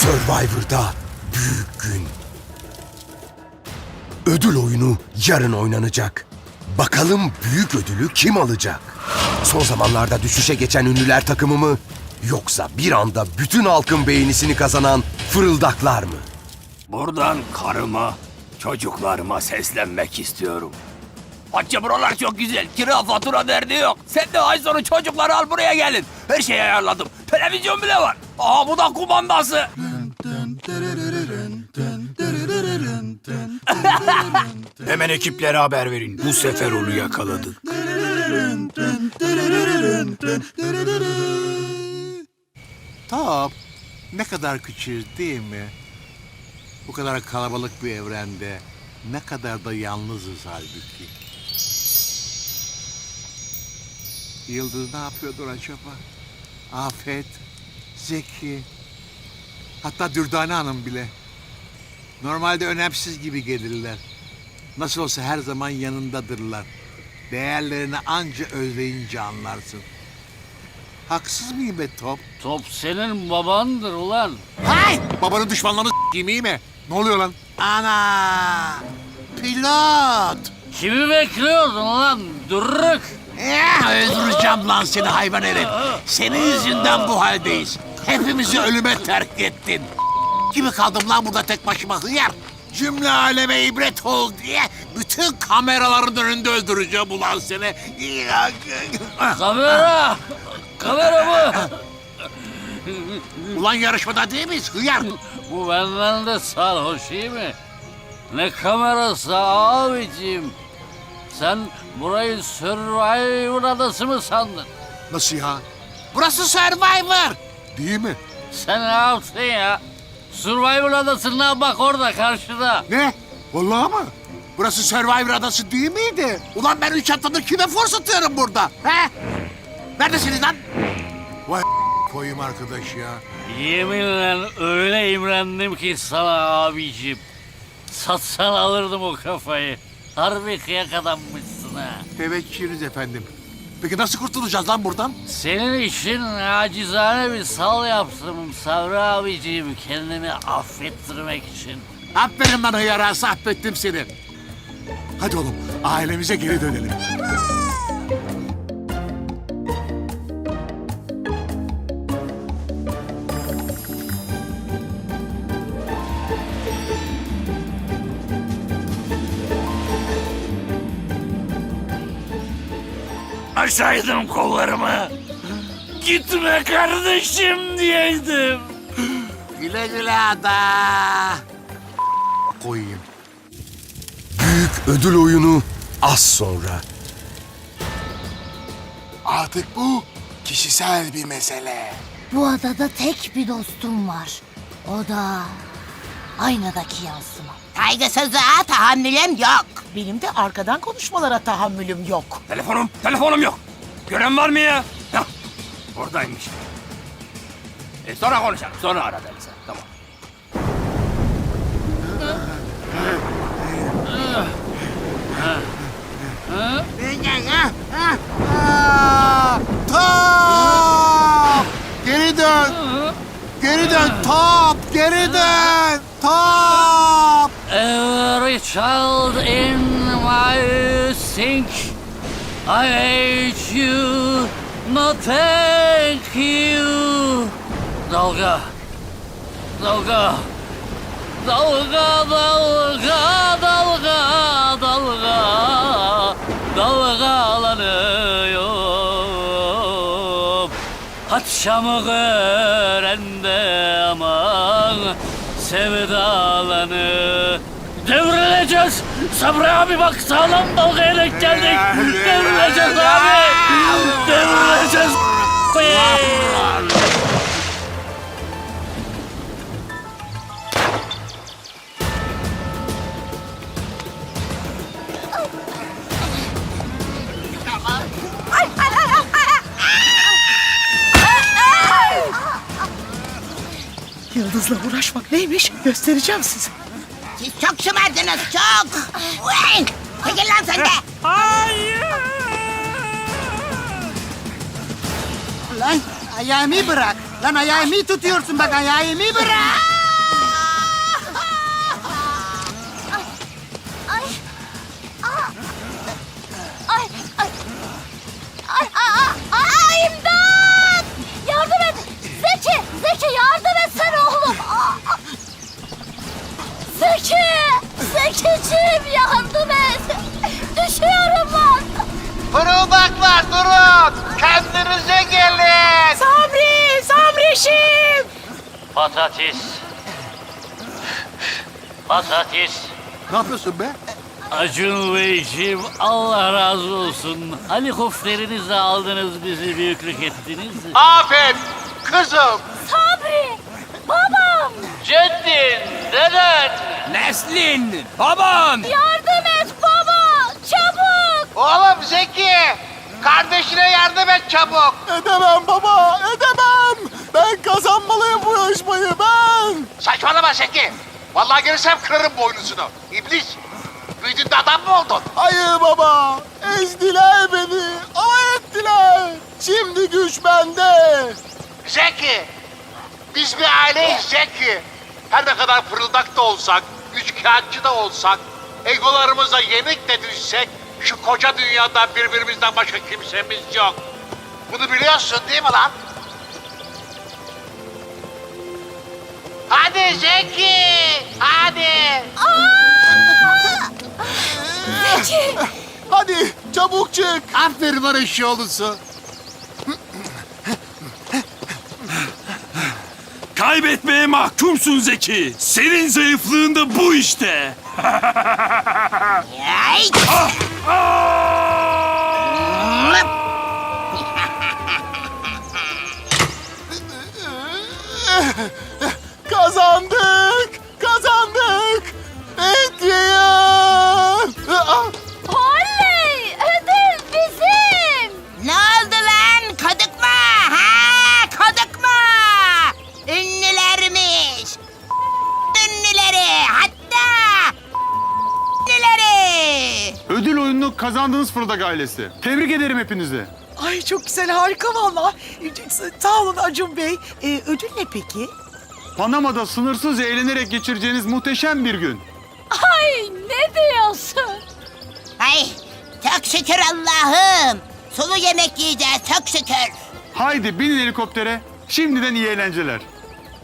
Survivor'da büyük gün. Ödül oyunu yarın oynanacak. Bakalım büyük ödülü kim alacak? Son zamanlarda düşüşe geçen ünlüler takımı mı? Yoksa bir anda bütün halkın beğenisini kazanan fırıldaklar mı? Buradan karıma, çocuklarıma seslenmek istiyorum. Hacı buralar çok güzel. Kira fatura derdi yok. Sen de ay sonu çocukları al buraya gelin. Her şeyi ayarladım. Televizyon bile var. Aa bu da kumandası. Hemen ekiplere haber verin. Bu sefer onu yakaladık. Top ne kadar küçük değil mi? Bu kadar kalabalık bir evrende ne kadar da yalnızız halbuki. Yıldız ne yapıyordur acaba? Afet, Zeki, hatta Dürdane Hanım bile. Normalde önemsiz gibi gelirler. Nasıl olsa her zaman yanındadırlar. Değerlerini anca özleyince anlarsın. Haksız mıyım be Top? Top senin babandır ulan. Hay! Babanın düşmanlarını s**eyim mi? Ne oluyor lan? Ana! Pilot! Kimi bekliyordun lan dürrük? Eh, öldüreceğim lan seni hayvan herif. Senin yüzünden bu haldeyiz. Hepimizi ölüme terk ettin. Gibi kaldım lan burada tek başıma hıyar. Cümle aleme ibret ol diye bütün kameraların önünde öldüreceğim ulan seni. Kamera! Kamera mı? Ulan yarışmada değil miyiz hıyar? Bu benden de sarhoş iyi mi? Ne kamerası abicim? Sen burayı Survivor adası mı sandın? Nasıl ya? Burası Survivor. Değil mi? Sen ne yaptın ya? Survivor adasına bak orada karşıda. Ne? Vallahi mı? Burası Survivor adası değil miydi? Ulan ben üç haftadır kime force atıyorum burada? He? Neredesiniz lan? Vay koyayım arkadaş ya. Yeminle öyle imrendim ki sana abicim. Satsan alırdım o kafayı. Harbi kıyak adammışsın ha. Tevekkülünüz efendim. Peki nasıl kurtulacağız lan buradan? Senin için acizane bir sal yaptım Sabri abiciğim kendimi affettirmek için. Aferin lan hıyara affettim seni. Hadi oğlum ailemize geri dönelim. Aşağıydım kollarımı. Gitme kardeşim diyeydim. Güle güle ada. Koyayım. Büyük ödül oyunu az sonra. Artık bu kişisel bir mesele. Bu adada tek bir dostum var. O da aynadaki yansıma. Saygısızlığa tahammülüm yok. Benim de arkadan konuşmalara tahammülüm yok. Telefonum, telefonum yok. Gören var mı ya? Hah, oradaymış. E sonra konuşalım. Sonra ara beni sen. Tamam. Top! Geri dön! Geri dön top! Geri dön! Top! Every child in my sink. I hate you, no thank you. Dalga Dalga Dalga, dalga, dalga, dalga Dalgalanıyorum. Haçamı görende aman sevdalanı. Devrileceğiz. Sabri abi bak sağlam dalgaya denk geldik. Devrileceğiz abi. Devrileceğiz Yıldızla uğraşmak neymiş göstereceğim size. Siz çok şımardınız çok. Uy! Çekil lan sen de. Lan ayağımı bırak. Lan ayağımı tutuyorsun bak ayağımı bırak. Fırıldaklar durun. Kendinize gelin. Sabri! Sabrişim! Patates. Patates. Ne yapıyorsun be? Acun Beyciğim Allah razı olsun. Helikopterinizi aldınız bizi büyüklük ettiniz. Aferin kızım. Sabri! Babam! Ceddin, deden. Neslin, babam. Yardım! Oğlum Zeki. Kardeşine yardım et çabuk. Edemem baba, edemem. Ben kazanmalıyım bu yarışmayı ben. Saçmalama Zeki. Vallahi gelirsem kırarım boynuzunu. İblis. Büyüdün de adam mı oldun? Hayır baba, ezdiler beni, alay ettiler. Şimdi güç bende. Zeki. Biz bir aileyiz Zeki. Her ne kadar fırıldak da olsak, üçkağıtçı da olsak, egolarımıza yenik de düşsek, şu koca dünyada birbirimizden başka kimsemiz yok. Bunu biliyorsun değil mi lan? Hadi Zeki, hadi. Hadi çabuk çık. Aferin bana oğlusu. Kaybetmeye mahkumsun Zeki. Senin zayıflığın da bu işte. Kazandık, Oyununu kazandınız Fırıldak ailesi. Tebrik ederim hepinizi. Ay çok güzel, harika valla. Sağ olun Acun Bey. Ee, ödül ne peki? Panama'da sınırsız eğlenerek geçireceğiniz muhteşem bir gün. Ay ne diyorsun? Ay çok şükür Allah'ım. Sulu yemek yiyeceğiz çok şükür. Haydi binin helikoptere. Şimdiden iyi eğlenceler.